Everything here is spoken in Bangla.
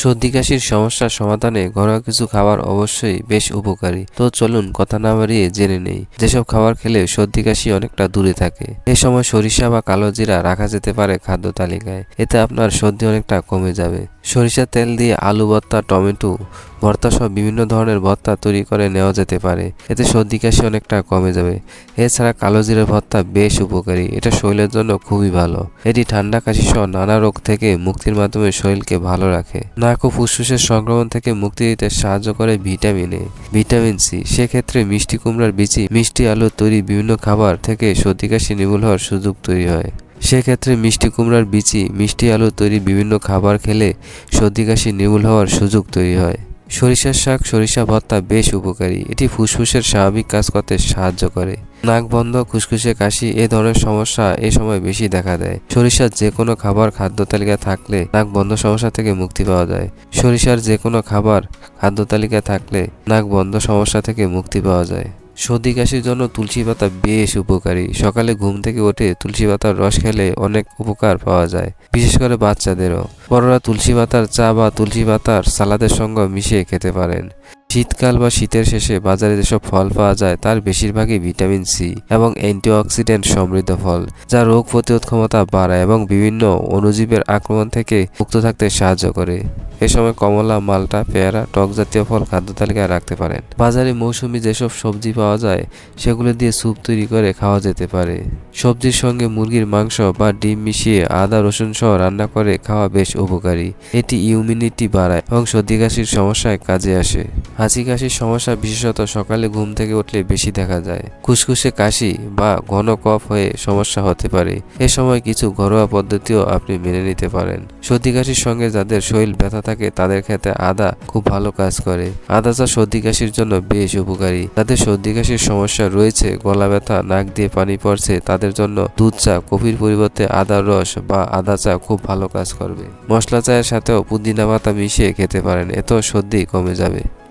সর্দি, কাশির সমস্যার সমাধানে ঘরোয়া কিছু খাবার অবশ্যই বেশ উপকারী। তো চলুন কথা না বাড়িয়ে জেনে নেই, যেসব খাবার খেলে সর্দি, কাশি অনেকটা দূরে থাকে। এ সময় সরিষা বা কালো জিরা রাখা যেতে পারে খাদ্য তালিকায়। এতে আপনার সর্দি অনেকটা কমে যাবে। সরিষা তেল দিয়ে আলু, ভর্তা, টমেটো ভর্তা সহ বিভিন্ন ধরনের ভর্তা তৈরি করে নেওয়া যেতে পারে। এতে সর্দি, কাশি অনেকটা কমে যাবে। এছাড়া কালো জিরার ভর্তা বেশ উপকারী। এটা শরীরের জন্য খুবই ভালো। এটি ঠান্ডা, কাশি সহ নানা রোগ থেকে মুক্তির মাধ্যমে শরীরকে ভালো রাখে। নাক ও ফুসফুসের সংক্রমণ থেকে মুক্তি দিতে সাহায্য করে ভিটামিন এ। Vitamin C. সেক্ষেত্রে মিষ্টি কুমড়ার বিচি, মিষ্টি আলু তৈরি বিভিন্ন খাবার থেকে সর্দি, কাশি নির্মূল হওয়ার সুযোগ তৈরি হয়। সেক্ষেত্রে মিষ্টি কুমড়ার বিচি, মিষ্টি আলু তৈরি বিভিন্ন খাবার খেলে সর্দি, কাশি নির্মূল হওয়ার সুযোগ তৈরি হয়। সরিষার শাক, সরিষা ভর্তা বেশ উপকারী। এটি ফুসফুসের স্বাভাবিক কাজ করতে সাহায্য করে। নাক বন্ধ, খুসখুসে কাশি, এ ধরনের সমস্যা এ সময় বেশি দেখা দেয়। সরিষার যে কোনো খাবার খাদ্য তালিকা থাকলে নাক বন্ধ সমস্যা থেকে মুক্তি পাওয়া যায়। সরিষার যে কোনো খাবার খাদ্য তালিকা থাকলে নাক বন্ধ সমস্যা থেকে মুক্তি পাওয়া যায়। সর্দি, কাশির জন্য তুলসী পাতা বেশ উপকারী। সকালে ঘুম থেকে উঠে তুলসী পাতার রস খেলে অনেক উপকার পাওয়া যায়, বিশেষ করে বাচ্চাদেরও। বড়রা তুলসী পাতার চা বা তুলসী পাতার সালাদের সঙ্গে মিশিয়ে খেতে পারেন। শীতকাল বা শীতের শেষে বাজারে যেসব ফল পাওয়া যায়, তার বেশিরভাগই ভিটামিন সি এবং অ্যান্টিঅক্সিডেন্ট সমৃদ্ধ ফল, যা রোগ প্রতিরোধ ক্ষমতা বাড়ায় এবং বিভিন্ন অণুজীবের আক্রমণ থেকে মুক্ত থাকতে সাহায্য করে। এ সময় কমলা, মালটা, পেয়ারা, টক জাতীয় ফল খাদ্য তালিকায় রাখতে পারেন। বাজারে মৌসুমি যেসব সবজি পাওয়া যায়, সেগুলো দিয়ে স্যুপ তৈরি করে খাওয়া যেতে পারে। সবজির সঙ্গে মুরগির মাংস বা ডিম মিশিয়ে আদা, রসুন সহ রান্না করে খাওয়া বেশ উপকারী। এটি ইমিউনিটি বাড়ায় এবং সর্দি কাশির সমস্যায় কাজে আসে। হাঁচি কাশির সমস্যা বিশেষত সকালে ঘুম থেকে উঠলে বেশি দেখা যায়। খুসখুসে কাশি বা ঘন কফ হয়ে সমস্যা হতে পারে। এ সময় কিছু ঘরোয়া পদ্ধতিও আপনি মেনে নিতে পারেন। সর্দি কাশির সঙ্গে যাদের শরীর ব্যথা থাকে, তাদের ক্ষেত্রে আদা খুব ভালো কাজ করে। আদা চা সর্দি কাশির জন্য বেশ উপকারী। যাদের সর্দি কাশির সমস্যা রয়েছে, গলা ব্যথা, নাক দিয়ে পানি পড়ছে, তাদের জন্য দুধ চা কফির পরিবর্তে আদার রস বা আদা চা খুব ভালো কাজ করবে। মশলা চায়ের সাথেও পুদিনা পাতা মিশিয়ে খেতে পারেন, এতেও সর্দি কমে যাবে।